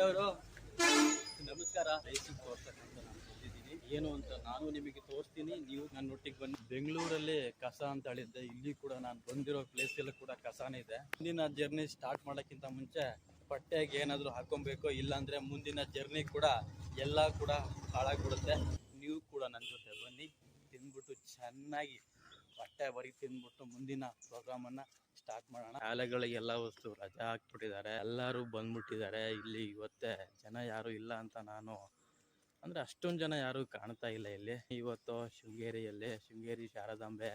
ದೇವರು ನಮಸ್ಕಾರ. ನಾನು ಏನು ಅಂತ ನಾನು ನಿಮಗೆ ತೋರಿಸ್ತೀನಿ. ನೀವು ನನ್ನ ಒಟ್ಟಿಗೆ ಬನ್ನಿ. ಬೆಂಗಳೂರಲ್ಲಿ ಕಸ ಅಂತ ಹೇಳಿದ್ದೆ. ಇಲ್ಲಿ ಕೂಡ ನಾನು ಬಂದಿರೋ ಪ್ಲೇಸ್ ಎಲ್ಲ ಕೂಡ ಕಸನೇ ಇದೆ. ಮುಂದಿನ ಜರ್ನಿ ಸ್ಟಾರ್ಟ್ ಮಾಡೋಕ್ಕಿಂತ ಮುಂಚೆ ಬಟ್ಟೆಗೆ ಏನಾದರೂ ಹಾಕೊಬೇಕು ಇಲ್ಲಾಂದ್ರೆ ಮುಂದಿನ ಜರ್ನಿ ಕೂಡ ಎಲ್ಲ ಕೂಡ ಹಾಳಾಗ್ಬಿಡುತ್ತೆ. ನೀವು ಕೂಡ ನನ್ನ ಜೊತೆ ಬನ್ನಿ. ತಿಂದ್ಬಿಟ್ಟು ಚೆನ್ನಾಗಿ ಬಟ್ಟೆ ಬರೀ ತಿಂದ್ಬಿಟ್ಟು ಮುಂದಿನ ಪ್ರೋಗ್ರಾಮ್ ಅನ್ನ ಸ್ಟಾರ್ಟ್ ಮಾಡೋಣ. ಶಾಲೆಗಳಿಗೆ ಎಲ್ಲ ವಸ್ತು ರಜೆ ಹಾಕ್ಬಿಟ್ಟಿದ್ದಾರೆ. ಎಲ್ಲರೂ ಬಂದ್ಬಿಟ್ಟಿದ್ದಾರೆ. ಇಲ್ಲಿ ಇವತ್ತೇ ಜನ ಯಾರು ಇಲ್ಲ ಅಂತ ನಾನು ಅಂದ್ರೆ ಅಷ್ಟೊಂದು ಜನ ಯಾರು ಕಾಣ್ತಾ ಇಲ್ಲ ಇಲ್ಲಿ. ಇವತ್ತು ಶೃಂಗೇರಿಯಲ್ಲಿ ಶೃಂಗೇರಿ ಶಾರದಾಂಬೆ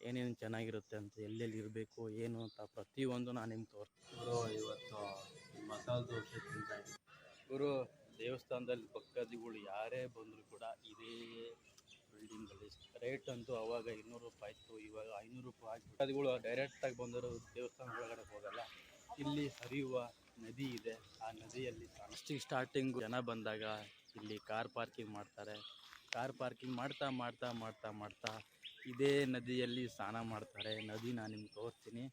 ಏನೇನು ಚೆನ್ನಾಗಿರುತ್ತೆ ಅಂತ ಎಲ್ಲೆಲ್ಲಿ ಇರಬೇಕು ಏನು ಅಂತ ಪ್ರತಿಯೊಂದು ನಾನು ನಿಮ್ಗೆ ತೋರಿಸ್ತೀನಿ. ಇವತ್ತು ಮಸಾಲೆ ದೋಸೆ ತಿಂತಾ ಗುರು ದೇವಸ್ಥಾನದಲ್ಲಿ ಭಕ್ತಾದಿಗಳು ಯಾರೇ ಬಂದರೂ ಕೂಡ ಇದೇ ಬಿಲ್ಡಿಂಗಲ್ಲಿ ರೇಟ್ ಅಂತೂ ಅವಾಗ ಇನ್ನೂರು ರೂಪಾಯಿ ಇತ್ತು, ಇವಾಗ ಐನೂರು ರೂಪಾಯಿ ಆಗಿ ಡೈರೆಕ್ಟ್ ಡೈರೆಕ್ಟಾಗಿ ಬಂದರೂ ದೇವಸ್ಥಾನ ಒಳಗಡೆ ಹೋಗಲ್ಲ. ಇಲ್ಲಿ ಹರಿಯುವ ನದಿ ಇದೆ, ಆ ನದಿಯಲ್ಲಿ ಫಸ್ಟಿಗೆ ಸ್ಟಾರ್ಟಿಂಗ್ ಜನ ಬಂದಾಗ ಇಲ್ಲಿ ಕಾರ್ ಪಾರ್ಕಿಂಗ್ ಮಾಡ್ತಾರೆ. ಕಾರ್ ಪಾರ್ಕಿಂಗ್ ಮಾಡ್ತಾ ಮಾಡ್ತಾ ಮಾಡ್ತಾ ಮಾಡ್ತಾ ಇದೇ ನದಿಯಲ್ಲಿ ಸ್ನಾನ ಮಾಡ್ತಾರೆ. ನದಿ ನಾನು ನಿಮ್ಗೆ ತೋರಿಸ್ತೀನಿ.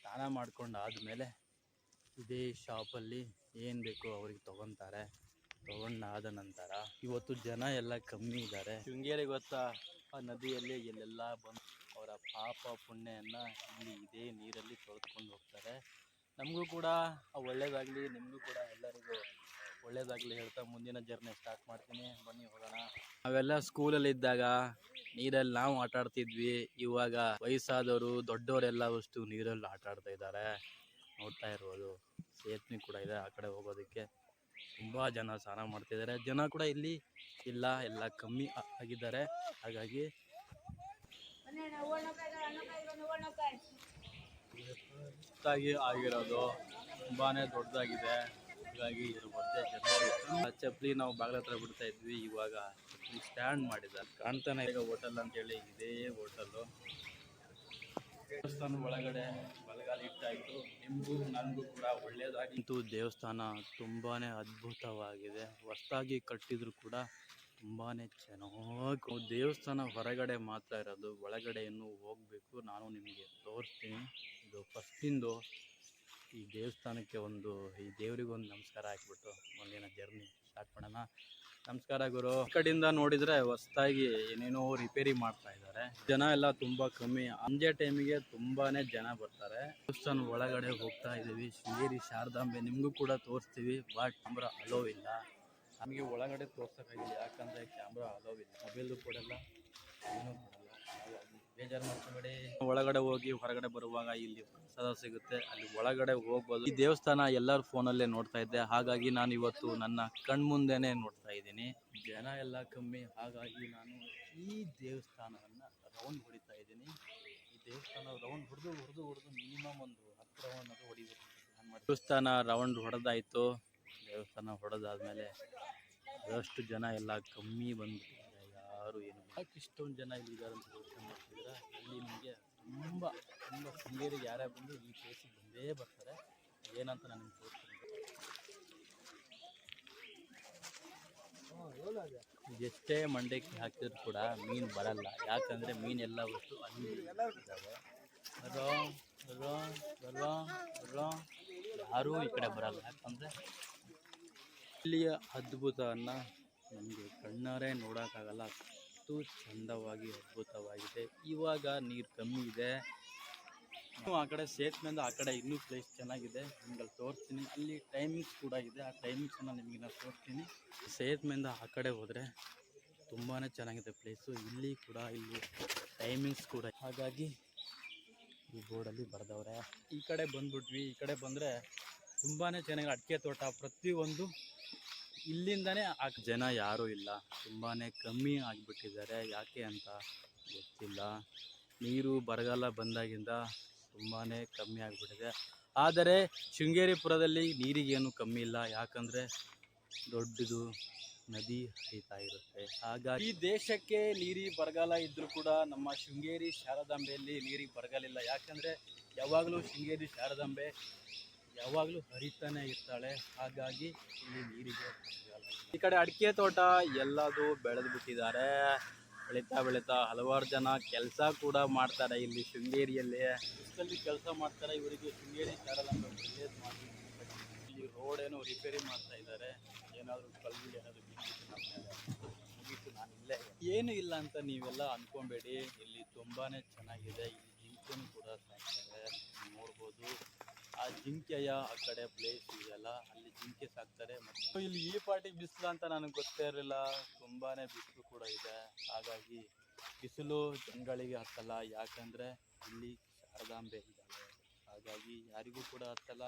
ಸ್ನಾನ ಮಾಡ್ಕೊಂಡು ಆದಮೇಲೆ ಇದೇ ಶಾಪಲ್ಲಿ ಏನು ಬೇಕೋ ಅವ್ರಿಗೆ ತೊಗೊತಾರೆ. ತೊಗೊಂಡಾದ ನಂತರ ಇವತ್ತು ಜನ ಎಲ್ಲ ಕಮ್ಮಿ ಇದ್ದಾರೆ. ಶೃಂಗೇರಿ ಗೊತ್ತಾ? ಆ ನದಿಯಲ್ಲಿ ಎಲ್ಲೆಲ್ಲ ಬಂದು ಅವರ ಪಾಪ ಪುಣ್ಯವನ್ನು ಇಲ್ಲಿ ಇದೇ ನೀರಲ್ಲಿ ತೊಳೆದುಕೊಂಡು ಹೋಗ್ತಾರೆ. ನಮಗೂ ಕೂಡ ಒಳ್ಳೆಯದಾಗಲಿ ನಿಮಗೂ ಕೂಡ ಎಲ್ಲರಿಗೂ ಒಳ್ಳೆಯದಾಗಲಿ ಹೇಳ್ತಾ ಮುಂದಿನ ಜರ್ನಿ ಸ್ಟಾರ್ಟ್ ಮಾಡ್ತೀನಿ. ಬನ್ನಿ, ಹೋಗೋಣ. ನಾವೆಲ್ಲ ಸ್ಕೂಲಲ್ಲಿ ಇದ್ದಾಗ ನೀರಲ್ಲಿ ನಾವು ಆಟ ಆಡ್ತಿದ್ವಿ. ಇವಾಗ ವಯಸ್ಸಾದವರು ದೊಡ್ಡವರೆಲ್ಲ ಅಷ್ಟು ನೀರಲ್ಲಿ ಆಟ ಆಡ್ತಾ ಇದ್ದಾರೆ. ನೋಡ್ತಾ ಇರ್ಬೋದು. ಸೇತುವೆ ಕೂಡ ಇದೆ ಆ ಕಡೆ ಹೋಗೋದಕ್ಕೆ. ತುಂಬ ಜನ ಸ್ನಾನ ಮಾಡ್ತಿದ್ದಾರೆ. ಜನ ಕೂಡ ಇಲ್ಲಿ ಇಲ್ಲ, ಎಲ್ಲ ಕಮ್ಮಿ ಆಗಿದ್ದಾರೆ. ಹಾಗಾಗಿ ಹೆಚ್ಚಾಗಿ ಆಗಿರೋದು ತುಂಬಾ ದೊಡ್ಡದಾಗಿದೆ. ಹಾಗಾಗಿ ಇದ್ರ ಮಧ್ಯೆ ಜನ ಚಪ್ಪಲಿ ನಾವು ಬಾಗಿಲ ಹತ್ರ ಬಿಡ್ತಾ ಇದ್ವಿ. ಇವಾಗ ಚಪ್ಪಲಿ ಸ್ಟ್ಯಾಂಡ್ ಮಾಡಿದ್ದಾರೆ. ಕಾಣ್ತಾನೆ ಈಗ ಹೋಟೆಲ್ ಅಂತೇಳಿ ಇದೇ ಹೋಟೆಲ್ಲು ದೇವಸ್ಥಾನ ಒಳಗಡೆ ಬಲಗಾಲ ಇಟ್ಟಾಯ್ತು ನಿಮಗೂ ನನಗೂ ಕೂಡ ಒಳ್ಳೇದಾಗಿತ್ತು ದೇವಸ್ಥಾನ ತುಂಬಾನೇ ಅದ್ಭುತವಾಗಿದೆ. ಹೊಸದಾಗಿ ಕಟ್ಟಿದ್ರು ಕೂಡ ತುಂಬಾನೇ ಚೆನ್ನಾಗಿ ದೇವಸ್ಥಾನ ಹೊರಗಡೆ ಮಾತ್ರ ಇರೋದು ಒಳಗಡೆ ಇನ್ನೂ ಹೋಗಬೇಕು ನಾನು ನಿಮಗೆ ತೋರಿಸ್ತೀನಿ. ಇದು ಫಸ್ಟಿಂದು ಈ ದೇವಸ್ಥಾನಕ್ಕೆ ಒಂದು ಈ ದೇವರಿಗೊಂದು ನಮಸ್ಕಾರ ಹಾಕ್ಬಿಟ್ಟು ಒಂದಿನ ಜರ್ನಿ ಸ್ಟಾರ್ಟ್ ಮಾಡೋಣ. ನಮಸ್ಕಾರ ಗುರು. ಈ ಕಡೆಯಿಂದ ನೋಡಿದ್ರೆ ಹೊಸದಾಗಿ ಏನೇನೋ ರಿಪೇರಿ ಮಾಡ್ತಾ ಇದ್ದಾರೆ. ಜನ ಎಲ್ಲ ತುಂಬಾ ಕಮ್ಮಿ. ಅಂಜೆ ಟೈಮಿಗೆ ತುಂಬಾನೇ ಜನ ಬರ್ತಾರೆ. ದೇವಸ್ಥಾನ ಒಳಗಡೆ ಹೋಗ್ತಾ ಇದೀವಿ ಶೃಂಗೇರಿ ಶಾರದಾಂಬೆ ನಿಮಗೂ ಕೂಡ ತೋರಿಸ್ತೀವಿ. ಬಟ್ ಕ್ಯಾಮ್ರಾ ಅಲೋ ಇಲ್ಲ. ನಮಗೆ ಒಳಗಡೆ ತೋರ್ಸೋಕ್ಕಾಗಿಲ್ಲ. ಯಾಕಂದ್ರೆ ಕ್ಯಾಮ್ರಾ ಅಲೋ ಇಲ್ಲ. ಮೊಬೈಲ್ ಕೂಡ ಏನೂ ಬೇಜಾರು ಮಾಡ್ಕೊಬೇಡಿ. ಒಳಗಡೆ ಹೋಗಿ ಹೊರಗಡೆ ಬರುವಾಗ ಇಲ್ಲಿ ಪ್ರಸಾದ ಸಿಗುತ್ತೆ. ಅಲ್ಲಿ ಒಳಗಡೆ ಹೋಗ್ಬೋದು. ಈ ದೇವಸ್ಥಾನ ಎಲ್ಲರೂ ಫೋನಲ್ಲೇ ನೋಡ್ತಾ ಇದ್ದೆ. ಹಾಗಾಗಿ ನಾನು ಇವತ್ತು ನನ್ನ ಕಣ್ಮುಂದೆನೆ ನೋಡ್ತಾ ಇದ್ದೀನಿ. ಜನ ಎಲ್ಲ ಕಮ್ಮಿ. ಹಾಗಾಗಿ ನಾನು ಈ ದೇವಸ್ಥಾನವನ್ನ ರೌಂಡ್ ಹೊಡಿತಾ ಇದ್ದೀನಿ. ಈ ದೇವಸ್ಥಾನ ರೌಂಡ್ ಹೊಡೆದು ಹೊಡೆದು ಹೊಡೆದು ಮಿನಿಮಮ್ ಒಂದು ಹತ್ತು ರೌಂಡ್ ಅದು ಹೊಡಿಬೇಕು ದೇವಸ್ಥಾನ ರೌಂಡ್ ಹೊಡೆದಾಯಿತು. ದೇವಸ್ಥಾನ ಹೊಡೆದಾದ್ಮೇಲೆ ಅದಷ್ಟು ಜನ ಎಲ್ಲ ಕಮ್ಮಿ ಬಂದು ಯಾರು ಏನು ಇಷ್ಟೊಂದು ಜನ ಇಲ್ಲಿ ಇದ್ದಾರೆ ಅಂತ ಇಲ್ಲಿ ನಿಮಗೆ ತುಂಬ ತುಂಬ ಶೃಂಗೇರಿಗೆ ಯಾರೇ ಬಂದು ಈ ಪ್ಲೇಸಿಗೆ ಬಂದೇ ಬರ್ತಾರೆ. ಏನಂತ ನಾನು ನಿಮ್ಗೆ ತೋರಿಸ್ತೀನಿ. ಎಷ್ಟೇ ಮಂಡಕ್ಕಿ ಹಾಕಿದ್ರು ಕೂಡ ಮೀನು ಬರಲ್ಲ. ಯಾಕಂದರೆ ಮೀನೆಲ್ಲ ವಸ್ತು ಅಲ್ಲಿ ರೋ ಯಾರೂ ಈ ಕಡೆ ಬರಲ್ಲ. ಯಾಕಂದರೆ ಇಲ್ಲಿಯ ಅದ್ಭುತವನ್ನು ನಮಗೆ ಕಣ್ಣಾರೆ ನೋಡೋಕ್ಕಾಗಲ್ಲ. ಅಷ್ಟು ಚಂದವಾಗಿ, ಅದ್ಭುತವಾಗಿದೆ. ಇವಾಗ ನೀರು ಕಮ್ಮಿ ಇದೆ. ಇನ್ನು ಆ ಕಡೆ ಸೇತುವೆಯಿಂದ ಆ ಕಡೆ ಇನ್ನೂ ಪ್ಲೇಸ್ ಚೆನ್ನಾಗಿದೆ. ನಿಮ್ಗೆ ತೋರಿಸ್ತೀನಿ. ಅಲ್ಲಿ ಟೈಮಿಂಗ್ಸ್ ಕೂಡ ಇದೆ. ಆ ಟೈಮಿಂಗ್ಸನ್ನು ನಿಮಗೆ ನಾನು ತೋರಿಸ್ತೀನಿ. ಸೇತುವೆಯಿಂದ ಆ ಕಡೆ ಹೋದರೆ ತುಂಬಾ ಚೆನ್ನಾಗಿದೆ ಪ್ಲೇಸು ಇಲ್ಲಿ ಕೂಡ, ಇಲ್ಲಿ ಟೈಮಿಂಗ್ಸ್ ಕೂಡ. ಹಾಗಾಗಿ ಈ ಬೋರ್ಡಲ್ಲಿ ಬರೆದವ್ರೆ. ಈ ಕಡೆ ಬಂದ್ಬಿಟ್ವಿ. ಈ ಕಡೆ ಬಂದರೆ ತುಂಬಾ ಚೆನ್ನಾಗಿ ಅಡಿಕೆ ತೋಟ ಪ್ರತಿಯೊಂದು ಇಲ್ಲಿಂದನೇ ಆ ಜನ ಯಾರೂ ಇಲ್ಲ. ತುಂಬಾ ಕಮ್ಮಿ ಆಗಿಬಿಟ್ಟಿದ್ದಾರೆ. ಯಾಕೆ ಅಂತ ಗೊತ್ತಿಲ್ಲ. ನೀರು ಬರಗಾಲ ಬಂದಾಗಿಂದ ತುಂಬಾ ಕಮ್ಮಿ ಆಗಿಬಿಟ್ಟಿದೆ. ಆದರೆ ಶೃಂಗೇರಿಪುರದಲ್ಲಿ ನೀರಿಗೇನು ಕಮ್ಮಿ ಇಲ್ಲ. ಯಾಕಂದರೆ ದೊಡ್ಡದು ನದಿ ಹರಿತಾ ಇರುತ್ತೆ. ಹಾಗಾಗಿ ಈ ದೇಶಕ್ಕೆ ನೀರಿ ಬರಗಾಲ ಇದ್ದರೂ ಕೂಡ ನಮ್ಮ ಶೃಂಗೇರಿ ಶಾರದಾಂಬೆಯಲ್ಲಿ ನೀರಿಗೆ ಬರಗಾಲ ಇಲ್ಲ. ಯಾಕಂದರೆ ಯಾವಾಗಲೂ ಶೃಂಗೇರಿ ಶಾರದಾಂಬೆ ಯಾವಾಗಲೂ ಹರಿತಾನೆ ಇರ್ತಾಳೆ, ಹಾಗಾಗಿ ಇಲ್ಲಿ ನೀರಿಗೆ ಈ ಕಡೆ ಅಡಿಕೆ ತೋಟ ಎಲ್ಲದೂ ಬೆಳೆದು ಬಿಟ್ಟಿದ್ದಾರೆ. ಬೆಳೀತಾ ಬೆಳೀತಾ ಹಲವಾರು ಜನ ಕೆಲಸ ಕೂಡ ಮಾಡ್ತಾರೆ ಇಲ್ಲಿ ಶೃಂಗೇರಿಯಲ್ಲಿ. ಇಷ್ಟಲ್ಲಿ ಕೆಲಸ ಮಾಡ್ತಾರೆ, ಇವರಿಗೆ ಶೃಂಗೇರಿ ಶಾರದಾಂಬೆ ವಿಲೇಜ್ ಮಾಡಿ ಇಲ್ಲಿ ರೋಡ್ ಏನೋ ರಿಪೇರಿ ಮಾಡ್ತಾ ಇದ್ದಾರೆ. ಏನಾದರೂ ಕಲ್ಲು ಏನಾದರೂ ಮುಗೀತು, ನಾನು ಇಲ್ಲೇ ಏನು ಇಲ್ಲ ಅಂತ ನೀವೆಲ್ಲ ಅನ್ಕೊಬೇಡಿ. ಇಲ್ಲಿ ತುಂಬಾನೇ ಚೆನ್ನಾಗಿದೆ. ಇಲ್ಲಿ ಕೂಡ ಸಾಕ್ತಾರೆ. ನೋಡ್ಬೋದು. ಜಿಂಕೆಯ ಆ ಕಡೆ ಪ್ಲೇಸ್ ಇದೆಯಲ್ಲ, ಅಲ್ಲಿ ಜಿಂಕೆ ಸಾಕ್ತಾರೆ ಮತ್ತು ಇಲ್ಲಿ ಈ ಪಾರ್ಟಿ ಬಿಸಿಲು ಅಂತ ನನಗೆ ಗೊತ್ತೇ ಇರಲಿಲ್ಲ. ತುಂಬಾನೇ ಬಿಸಿಲು ಕೂಡ ಇದೆ. ಹಾಗಾಗಿ ಬಿಸಿಲು ಜನಗಳಿಗೆ ಹತ್ತಲ್ಲ. ಯಾಕಂದ್ರೆ ಇಲ್ಲಿ ಶಾರದಾಂಬೆ ಇದ್ದಾಳೆ ಹಾಗಾಗಿ ಯಾರಿಗೂ ಕೂಡ ಹತ್ತಲ್ಲ.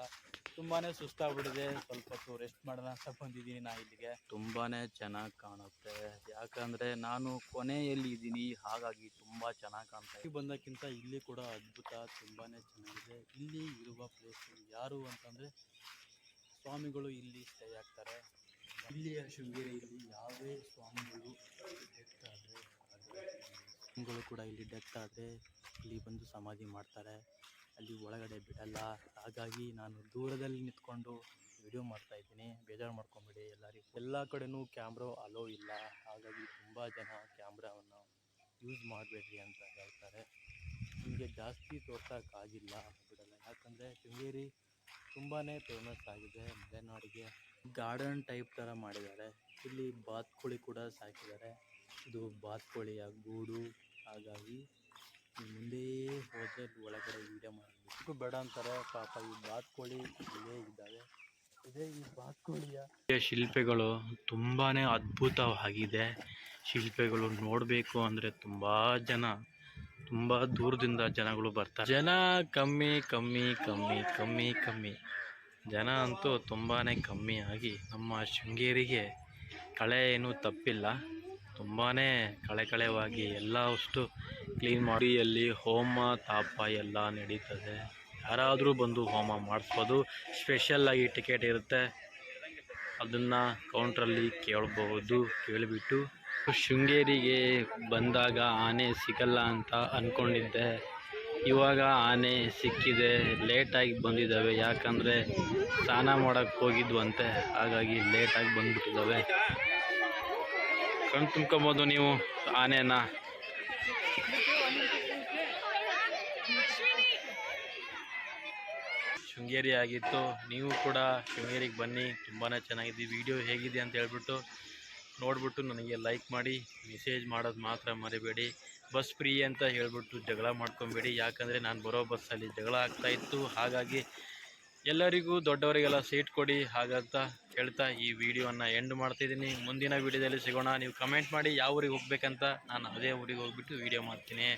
ತುಂಬಾನೇ ಸುಸ್ತಾಗ್ಬಿಟ್ಟಿದೆ. ಸ್ವಲ್ಪ ಹೊತ್ತು ರೆಸ್ಟ್ ಮಾಡೋಣ ಅಂತ ಬಂದಿದ್ದೀನಿ ನಾ ಇಲ್ಲಿಗೆ. ತುಂಬಾನೇ ಚೆನ್ನಾಗಿ ಕಾಣುತ್ತೆ. ಯಾಕಂದ್ರೆ ನಾನು ಕೊನೆಯಲ್ಲಿ ಇದ್ದೀನಿ. ಹಾಗಾಗಿ ತುಂಬಾ ಚೆನ್ನಾಗಿ ಕಾಣುತ್ತೆ ಇಲ್ಲಿ ಬಂದಕ್ಕಿಂತ ಇಲ್ಲಿ ಕೂಡ ಅದ್ಭುತ. ತುಂಬಾನೇ ಚೆನ್ನಾಗಿದೆ. ಇಲ್ಲಿ ಇರುವ ಪ್ಲೇಸ್ ಯಾರು ಅಂತಂದ್ರೆ ಸ್ವಾಮಿಗಳು ಇಲ್ಲಿ ಸ್ಟೇ ಆಗ್ತಾರೆ. ಇಲ್ಲಿಯ ಶೃಂಗೇರಿಯಲ್ಲಿ ಯಾವುದೇ ಸ್ವಾಮಿಗಳು ಡೆತ್ ಆದರೆ ಸ್ವಾಮಿಗಳು ಕೂಡ ಇಲ್ಲಿ ಡೆತ್ ಆದರೆ ಇಲ್ಲಿ ಬಂದು ಸಮಾಧಿ ಮಾಡ್ತಾರೆ. ಅಲ್ಲಿ ಒಳಗಡೆ ಬಿಡಲ್ಲ. ಹಾಗಾಗಿ ನಾನು ದೂರದಲ್ಲಿ ನಿಂತ್ಕೊಂಡು ವಿಡಿಯೋ ಮಾಡ್ತಾ ಇದ್ದೀನಿ. ಬೇಜಾರು ಮಾಡ್ಕೊಂಬೇಡಿ ಎಲ್ಲರಿಗೂ ಎಲ್ಲ ಕಡೆನೂ ಕ್ಯಾಮ್ರೋ ಅಲೋ ಇಲ್ಲ. ಹಾಗಾಗಿ ತುಂಬ ಜನ ಕ್ಯಾಮ್ರಾವನ್ನು ಯೂಸ್ ಮಾಡಬೇಡ್ರಿ ಅಂತ ಹೇಳ್ತಾರೆ. ನಿಮಗೆ ಜಾಸ್ತಿ ತೋರ್ಸೋಕ್ಕಾಗಿಲ್ಲ ಬಿಡಲ್ಲ. ಯಾಕಂದರೆ ಶೃಂಗೇರಿ ತುಂಬಾ ಫೇಮಸ್ ಆಗಿದೆ ಮಲೆನಾಡಿಗೆ. ಗಾರ್ಡನ್ ಟೈಪ್ ಥರ ಮಾಡಿದ್ದಾರೆ. ಇಲ್ಲಿ ಬಾತುಕೋಳಿ ಕೂಡ ಸಾಕಿದ್ದಾರೆ. ಇದು ಬಾತುಕೋಳಿಯ ಗೂಡು. ಹಾಗಾಗಿ ಮುಂದೆ ಹೋಟೆಲ್ ಒಳಗಡೆ ವೀಡಿಯೋ ಮಾಡಬೇಕು. ಬೇಡ ಅಂತಾರೆ ಪಾಪ ಈ ಬಾತುಕೋಳಿ ಇಲ್ಲೇ ಇದ್ದಾವೆ. ಇದೇ ಈ ಬಾತುಕೋಳಿಯ ಶಿಲ್ಪಗಳು ತುಂಬಾನೇ ಅದ್ಭುತವಾಗಿದೆ. ಶಿಲ್ಪಗಳು ನೋಡಬೇಕು ಅಂದರೆ ತುಂಬಾ ಜನ ತುಂಬಾ ದೂರದಿಂದ ಜನಗಳು ಬರ್ತಾರೆ. ಜನ ಕಮ್ಮಿ ಕಮ್ಮಿ ಕಮ್ಮಿ ಕಮ್ಮಿ ಕಮ್ಮಿ. ಜನ ಅಂತೂ ತುಂಬಾನೇ ಕಮ್ಮಿ ಆಗಿ ನಮ್ಮ ಶೃಂಗೇರಿಗೆ ಕಳೆ ಏನೂ ತಪ್ಪಿಲ್ಲ. ತುಂಬಾನೇ ಕಳೆ ಕಳೆವಾಗಿ ಎಲ್ಲ ಅಷ್ಟು ಕ್ಲೀನ್ ಮಾಡಿ, ಅಲ್ಲಿ ಹೋಮ, ತಾಪ ಎಲ್ಲ ನಡೀತದೆ. ಯಾರಾದರೂ ಬಂದು ಹೋಮ ಮಾಡಿಸ್ಬೋದು. ಸ್ಪೆಷಲ್ಲಾಗಿ ಟಿಕೆಟ್ ಇರುತ್ತೆ. ಅದನ್ನು ಕೌಂಟ್ರಲ್ಲಿ ಕೇಳಬಹುದು ಕೇಳಿಬಿಟ್ಟು. ಶೃಂಗೇರಿಗೆ ಬಂದಾಗ ಆನೆ ಸಿಗಲ್ಲ ಅಂತ ಅಂದ್ಕೊಂಡಿದ್ದೆ ಇವಾಗ ಆನೆ ಸಿಕ್ಕಿದೆ. ಲೇಟಾಗಿ ಬಂದಿದ್ದಾವೆ. ಯಾಕಂದರೆ ಸ್ನಾನ ಮಾಡೋಕ್ಕೆ ಹೋಗಿದ್ವಂತೆ. ಹಾಗಾಗಿ ಲೇಟಾಗಿ ಬಂದ್ಬಿಟ್ಟಿದ್ದಾವೆ. ಕಣ್ ತುಂಬ್ಕೊಬೋದು ನೀವು ಆನೆನ. ಶೃಂಗೇರಿ ಆಗಿತ್ತು ನೀವು ಕೂಡ ಶೃಂಗೇರಿಗೆ ಬನ್ನಿ. ತುಂಬಾ ಚೆನ್ನಾಗಿದೆ. ವಿಡಿಯೋ ಹೇಗಿದೆ ಅಂತ ಹೇಳ್ಬಿಟ್ಟು ನೋಡ್ಬಿಟ್ಟು ನನಗೆ ಲೈಕ್ ಮಾಡಿ. ಮೆಸೇಜ್ ಮಾಡೋದು ಮಾತ್ರ ಮರಿಬೇಡಿ. ಬಸ್ ಫ್ರೀ ಅಂತ ಹೇಳ್ಬಿಟ್ಟು ಜಗಳ ಮಾಡ್ಕೊಬೇಡಿ. ಯಾಕಂದರೆ ನಾನು ಬರೋ ಬಸ್ಸಲ್ಲಿ ಜಗಳ ಆಗ್ತಾ ಇತ್ತು. ಹಾಗಾಗಿ ಎಲ್ಲರಿಗೂ ದೊಡ್ಡವರಿಗೆಲ್ಲ ಸೀಟ್ ಕೊಡಿ ಹಾಗಂತ ಹೇಳ್ತಾ ಈ ವಿಡಿಯೋನ ಎಂಡ್ ಮಾಡ್ತಿದ್ದೀನಿ. ಮುಂದಿನ ವಿಡಿಯೋದಲ್ಲಿ ಸಿಗೋಣ. ನೀವು ಕಮೆಂಟ್ ಮಾಡಿ ಯಾವ ಊರಿಗೆ ಹೋಗ್ಬೇಕಂತ. ನಾನು ಅದೇ ಊರಿಗೆ ಹೋಗ್ಬಿಟ್ಟು ವಿಡಿಯೋ ಮಾಡ್ತೀನಿ.